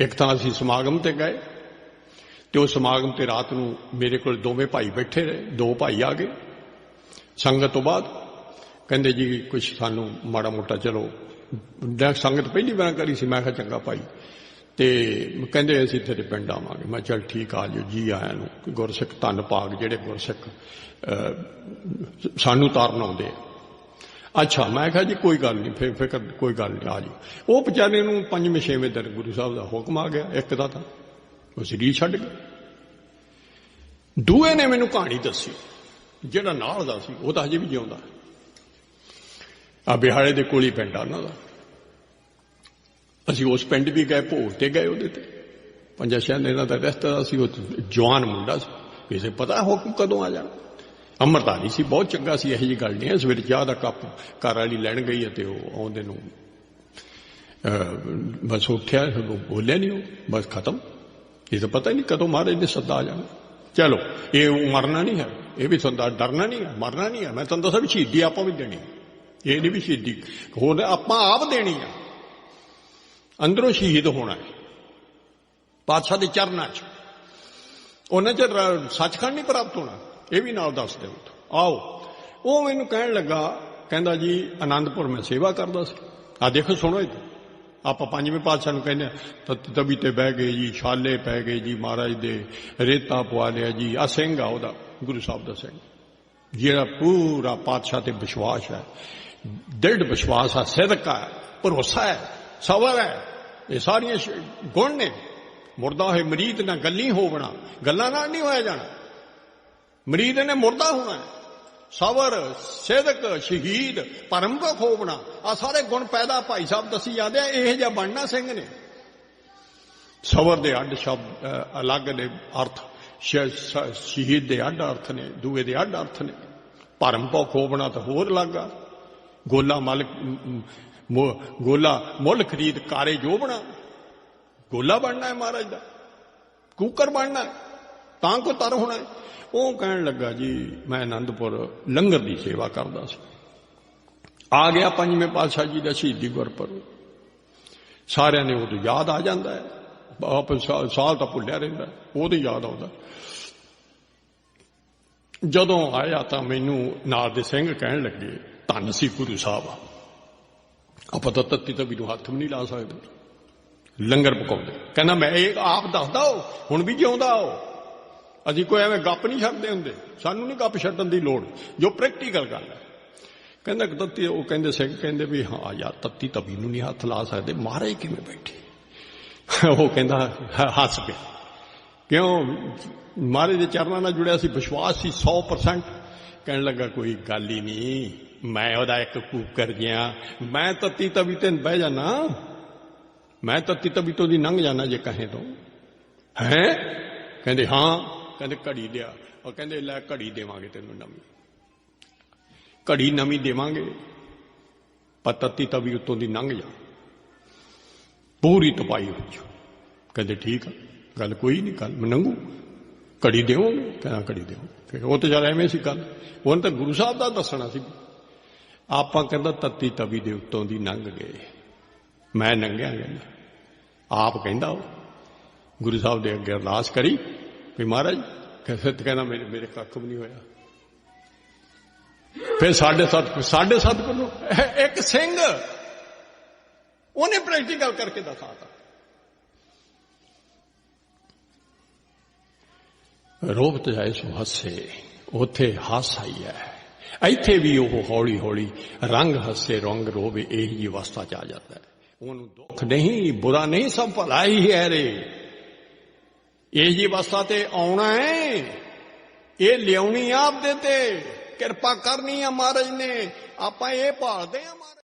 ਇੱਕ ਤਾਂ ਅਸੀਂ ਸਮਾਗਮ ਤੇ ਗਏ ਤੇ ਉਹ ਸਮਾਗਮ ਤੇ ਰਾਤ ਨੂੰ ਮੇਰੇ ਕੋਲ ਦੋਵੇਂ ਭਾਈ ਬੈਠੇ ਰਹੇ, ਦੋ ਭਾਈ ਆ ਗਏ। ਸੰਗਤ ਤੋਂ ਬਾਅਦ ਕਹਿੰਦੇ ਜੀ ਕੁਝ ਸਾਨੂੰ ਮਾੜਾ ਮੋਟਾ ਚਲੋ। ਸੰਗਤ ਪਹਿਲੀ ਵਾਰ ਕਰੀ ਸੀ, ਮੈਂ ਕਿਹਾ ਚੰਗਾ ਭਾਈ। ਤੇ ਕਹਿੰਦੇ ਅਸੀਂ ਤੇਰੇ ਪਿੰਡ ਆਵਾਂਗੇ। ਮੈਂ ਕਿਹਾ ਚੱਲ ਠੀਕ ਆ ਜਿਓ ਜੀ ਆਇਆਂ ਨੂੰ। ਗੁਰਸਿੱਖ ਧੰਨ ਭਾਗ ਜਿਹੜੇ ਗੁਰਸਿੱਖ ਸਾਨੂੰ ਤਾਰਨ ਆਉਂਦੇ ਆ। ਅੱਛਾ, ਮੈਂ ਕਿਹਾ ਜੀ ਕੋਈ ਗੱਲ ਨਹੀਂ, ਫਿਰ ਫਿਕਰ ਕੋਈ ਗੱਲ ਨਹੀਂ, ਆ ਜੀ ਉਹ ਵਿਚਾਰੇ ਨੂੰ ਪੰਜਵੇਂ, ਛੇਵੇਂ ਦਿਨ ਗੁਰੂ ਸਾਹਿਬ ਦਾ ਹੁਕਮ ਆ ਗਿਆ, ਇੱਕ ਦਾ ਤਾਂ। ਉਹ ਸਰੀਰ ਛੱਡ ਗਿਆ ਦੂਏ ਨੇ ਮੈਨੂੰ ਕਹਾਣੀ ਦੱਸੀ। ਜਿਹੜਾ ਨਾਲ ਦਾ ਸੀ, ਉਹ ਤਾਂ ਹਜੇ ਵੀ ਜਿਉਂਦਾ। ਆ ਬਿਹਾੜੇ ਦੇ ਕੋਲ ਪਿੰਡ ਆ ਉਹਨਾਂ ਦਾ। ਅਸੀਂ ਉਸ ਪਿੰਡ ਵੀ ਗਏ, ਭੋਗ ਤੇ ਗਏ ਉਹਦੇ ਤੇ। ਪੰਜਾਂ ਛਿਆਂ ਇਹਨਾਂ ਦਾ ਰਿਸ਼ਤਾ ਸੀ, ਉਹ ਜਵਾਨ ਮੁੰਡਾ ਸੀ। ਕਿਸੇ ਪਤਾ ਹੁਕਮ ਕਦੋਂ ਆ ਜਾਣਾ। ਅੰਮ੍ਰਿਤਧਾਰੀ ਸੀ, ਬਹੁਤ ਚੰਗਾ ਸੀ ਇਹੋ ਜਿਹੀ ਗੱਲ ਨਹੀਂ ਹੈ। ਸਵੇਰੇ ਚਾਹ ਦਾ ਕੱਪ ਘਰ ਵਾਲੀ ਲੈਣ ਗਈ ਹੈ ਤੇ ਉਹ ਆਉਂਦੇ ਨੂੰ ਬਸ ਉੱਠਿਆ ਉਹ ਬੋਲਿਆ ਨਹੀਂ ਉਹ, ਬਸ ਖਤਮ। ਇਹ ਤਾਂ ਪਤਾ ਹੀ ਨਹੀਂ ਕਦੋਂ ਮਹਾਰਾਜ ਨੇ ਸੱਦਾ ਆ ਜਾਣਾ। ਚਲੋ, ਇਹ ਮਰਨਾ ਨਹੀਂ ਹੈ, ਇਹ ਵੀ ਸੰਦਾ ਡਰਨਾ ਨਹੀਂ ਹੈ, ਮਰਨਾ ਨਹੀਂ ਹੈ। ਮੈਂ ਤੁਹਾਨੂੰ ਦੱਸਾਂ ਵੀ ਸ਼ਹੀਦੀ ਆਪਾਂ ਵੀ ਦੇਣੀ ਇਹ ਨਹੀਂ ਵੀ ਸ਼ਹੀਦੀ, ਹੋਰ ਆਪਾਂ ਆਪ ਦੇਣੀ ਆ ਅੰਦਰੋਂ ਸ਼ਹੀਦ ਹੋਣਾ ਹੈ। ਪਾਤਸ਼ਾਹ ਦੇ ਚਰਨਾਂ 'ਚ। ਉਹਨਾਂ 'ਚ ਸੱਚਖੰਡ ਨਹੀਂ ਪ੍ਰਾਪਤ ਹੋਣਾ। ਇਹ ਵੀ ਨਾਲ ਦੱਸ ਦਿਓ। ਆਓ। ਉਹ ਮੈਨੂੰ ਕਹਿਣ ਲੱਗਾ, ਕਹਿੰਦਾ ਜੀ ਆਨੰਦਪੁਰ ਮੈਂ ਸੇਵਾ ਕਰਦਾ ਸੀ। ਆ ਦੇਖੋ, ਸੁਣੋ ਇਹ ਆਪਾਂ ਪੰਜਵੇਂ ਪਾਤਸ਼ਾਹ ਨੂੰ ਕਹਿੰਦੇ ਆ ਤਤ ਤਵੀ ਤੇ ਬਹਿ ਗਏ ਜੀ, ਛਾਲੇ ਪੈ ਗਏ ਜੀ ਮਹਾਰਾਜ ਦੇ, ਰੇਤਾ ਪਵਾ ਲਿਆ ਜੀ ਆ ਸਿੰਘ ਆ ਉਹਦਾ, ਗੁਰੂ ਸਾਹਿਬ ਦਾ ਸਿੰਘ। ਜਿਹੜਾ ਪੂਰਾ ਪਾਤਸ਼ਾਹ ਤੇ ਵਿਸ਼ਵਾਸ ਹੈ। ਦ੍ਰਿੜ ਵਿਸ਼ਵਾਸ ਆ, ਸਿਦਕਾ ਹੈ ਭਰੋਸਾ ਹੈ, ਸਬਰ ਹੈ। ਇਹ ਸਾਰੀਆਂ ਗੁਣ ਨੇ। ਮੁਰਦਾ ਹੋਏ ਮਰੀਦ ਨਾਲ ਗੱਲੀ ਹੋਵਣਾ ਗੱਲਾਂ ਨਾਲ ਨਹੀਂ ਹੋਇਆ ਜਾਣਾ। ਮਰੀਦ ਨੇ ਮੁਰਦਾ ਹੋਣਾ ਸਬਰ, ਸਿਦਕ, ਸ਼ਹੀਦ ਪਰਮ ਕੋ ਖੋਵਣਾ ਆ ਸਾਰੇ ਗੁਣ ਪੈਦਾ ਭਾਈ ਸਾਹਿਬ ਦੱਸੀ ਜਾਂਦੇ ਆ, ਇਹ ਜਿਹਾ ਬਣਨਾ ਸਿੰਘ ਨੇ। ਸਬਰ ਦੇ ਅੱਡ ਸ਼ਬਦ ਅਲੱਗ ਨੇ ਅਰਥ। ਸ਼ਹੀਦ ਦੇ ਅੱਡ ਅਰਥ ਨੇ, ਦੂਏ ਦੇ ਅੱਡ ਅਰਥ ਨੇ। ਭਰਮ ਕੋ ਖੋਵਣਾ ਤਾਂ ਹੋਰ ਲੱਗਾ ਗੋਲਾ ਮਲ ਗੋਲਾ ਮੁੱਲ ਖਰੀਦ ਕਾਰੇ ਜੋ ਬਣਾ। ਗੋਲਾ ਬਣਨਾ ਹੈ ਮਹਾਰਾਜ ਦਾ। ਕੂਕਰ ਬਣਨਾ ਹੈ। ਤਾਂ ਕੋ ਤਰ ਹੋਣਾ ਹੈ। ਉਹ ਕਹਿਣ ਲੱਗਾ ਜੀ, ਮੈਂ ਆਨੰਦਪੁਰ ਲੰਗਰ ਦੀ ਸੇਵਾ ਕਰਦਾ ਸੀ। ਆ ਗਿਆ ਪੰਜਵੇਂ ਪਾਤਸ਼ਾਹ ਜੀ ਦਾ ਸ਼ਹੀਦੀ ਗੁਰਪੁਰਬ। ਸਾਰਿਆਂ ਨੇ ਉਹ ਤੋਂ ਯਾਦ ਆ ਜਾਂਦਾ ਹੈ। ਆਪ ਸਾਲ ਤਾਂ ਭੁੱਲਿਆ ਰਹਿੰਦਾ ਉਹ ਉਹਦੀ ਯਾਦ ਆਉਂਦਾ। ਜਦੋਂ ਆਇਆ ਤਾਂ ਮੈਨੂੰ ਨਾਲ ਦੇ ਸਿੰਘ ਕਹਿਣ ਲੱਗੇ, ਧੰਨ ਸੀ ਗੁਰੂ ਸਾਹਿਬ ਆਪਾਂ ਤਾਂ ਤੱਤੀ ਤਾਂ ਵੀ ਨੂੰ ਹੱਥ ਵੀ ਨਹੀਂ ਲਾ ਸਕਦੇ। ਲੰਗਰ ਪਕਾਉਂਦੇ। ਕਹਿੰਦਾ, ਮੈਂ ਇਹ ਆਪ ਦੱਸਦਾ ਹੋ ਹੁਣ ਵੀ ਜਿਉਂਦਾ ਹੋ ਅਸੀਂ ਕੋਈ ਐਵੇਂ ਗੱਪ ਨਹੀਂ ਛੱਡਦੇ ਹੁੰਦੇ। ਸਾਨੂੰ ਨਹੀਂ ਗੱਪ ਛੱਡਣ ਦੀ ਲੋੜ। ਜੋ ਪ੍ਰੈਕਟੀਕਲ ਗੱਲ ਹੈ। ਕਹਿੰਦਾ ਤੱਤੀ, ਉਹ ਕਹਿੰਦੇ ਸਿੰਘ ਕਹਿੰਦੇ ਵੀ ਹਾਂ ਯਾਰ ਤੱਤੀ ਤਵੀ ਨੂੰ ਨਹੀਂ ਹੱਥ ਲਾ ਸਕਦੇ। ਮਹਾਰਾਜ ਕਿਵੇਂ ਬੈਠੇ? ਉਹ ਕਹਿੰਦਾ ਹੱਸ ਪਿਆ। ਕਿਉਂ? ਮਹਾਰਾਜ ਦੇ ਚਰਨਾਂ ਨਾਲ ਜੁੜਿਆ ਸੀ, ਵਿਸ਼ਵਾਸ ਸੀ 100% ਕਹਿਣ ਲੱਗਾ, ਕੋਈ ਗੱਲ ਹੀ ਨਹੀਂ। ਮੈਂ ਉਹਦਾ ਇੱਕ ਕੂਕਰ ਗਿਆ ਮੈਂ ਤੱਤੀ ਤਵੀ ਤੇ ਬਹਿ ਜਾਣਾ ਮੈਂ ਤੱਤੀ ਤਵੀ ਤੋਂ ਦੀ ਲੰਘ ਜਾਣਾ ਜੇ ਕਹੇ ਤੋਂ। ਹੈ? ਕਹਿੰਦੇ, ਹਾਂ। ਕਹਿੰਦੇ ਘੜੀ ਲਿਆ। ਉਹ ਕਹਿੰਦੇ, ਲੈ ਘੜੀ ਦੇਵਾਂਗੇ ਤੈਨੂੰ ਨਵੀਂ। ਘੜੀ ਨਵੀਂ ਦੇਵਾਂਗੇ ਪਰ ਤੱਤੀ ਤਵੀ ਉੱਤੋਂ ਦੀ ਲੰਘ ਜਾ। ਪੂਰੀ ਤਪਾਈ ਹੋ ਕਹਿੰਦੇ, ਠੀਕ ਆ, ਗੱਲ ਕੋਈ ਨਹੀਂ ਕੱਲ ਮੈਂ ਨੰਗੂ। ਘੜੀ ਦੇਵੋਗੇ, ਕਹਿੰਦਾ, ਘੜੀ ਦੇਵੋ ਉਹ ਤਾਂ ਜਦ ਐਵੇਂ ਸੀ ਗੱਲ। ਉਹਨੇ ਤਾਂ ਗੁਰੂ ਸਾਹਿਬ ਦਾ ਦੱਸਣਾ ਸੀ। ਆਪਾਂ ਕਹਿੰਦਾ, ਤੱਤੀ ਤਵੀ ਦੇ ਉੱਤੋਂ ਦੀ ਲੰਘ ਗਏ। ਮੈਂ ਨੰਗਿਆ, ਕਹਿੰਦਾ। ਆਪ ਕਹਿੰਦਾ ਉਹ। ਗੁਰੂ ਸਾਹਿਬ ਦੇ ਅੱਗੇ ਅਰਦਾਸ ਕਰੀ। ਵੀ ਮਹਾਰਾਜ ਕਿਸੇ ਤੇ ਕਹਿੰਦਾ ਮੇਰੇ ਮੇਰੇ ਕੱਖ ਵੀ ਨਹੀਂ ਹੋਇਆ। ਫਿਰ ਸਾਡੇ ਸੱਤ ਸਾਡੇ ਸੱਤ ਇੱਕ ਸਿੰਘ, ਉਹਨੇ ਪ੍ਰੈਕਟੀਕਲ ਕਰਕੇ ਦਿਖਾਤਾ ਤੇ ਜਾਏ ਸੋ ਹੱਸੇ, ਉਥੇ ਹਾਸ ਆਈ ਹੈ। ਇੱਥੇ ਵੀ ਉਹ ਹੌਲੀ ਹੌਲੀ ਰੰਗ ਹੱਸੇ, ਰੰਗ ਰੋਵੇ, ਇਹੀ ਅਵਸਥਾ ਚ ਆ ਜਾਂਦਾ ਹੈ। ਉਹਨੂੰ ਦੁੱਖ ਨਹੀਂ, ਬੁਰਾ ਨਹੀਂ, ਸਭ ਭਲਾ ਹੀ ਹੈ ਰੇ। ਇਹ ਜੀ ਅਵਸਥਾ ਤੇ ਆਉਣਾ ਹੈ। ਇਹ ਲਿਆਉਣੀ ਆਪ ਦੇ ਤੇ। ਕਿਰਪਾ ਕਰਨੀ ਆ ਮਹਾਰਾਜ ਨੇ। ਆਪਾਂ ਇਹ ਭਾਲਦੇ ਆ ਮਹਾਰਾਜ।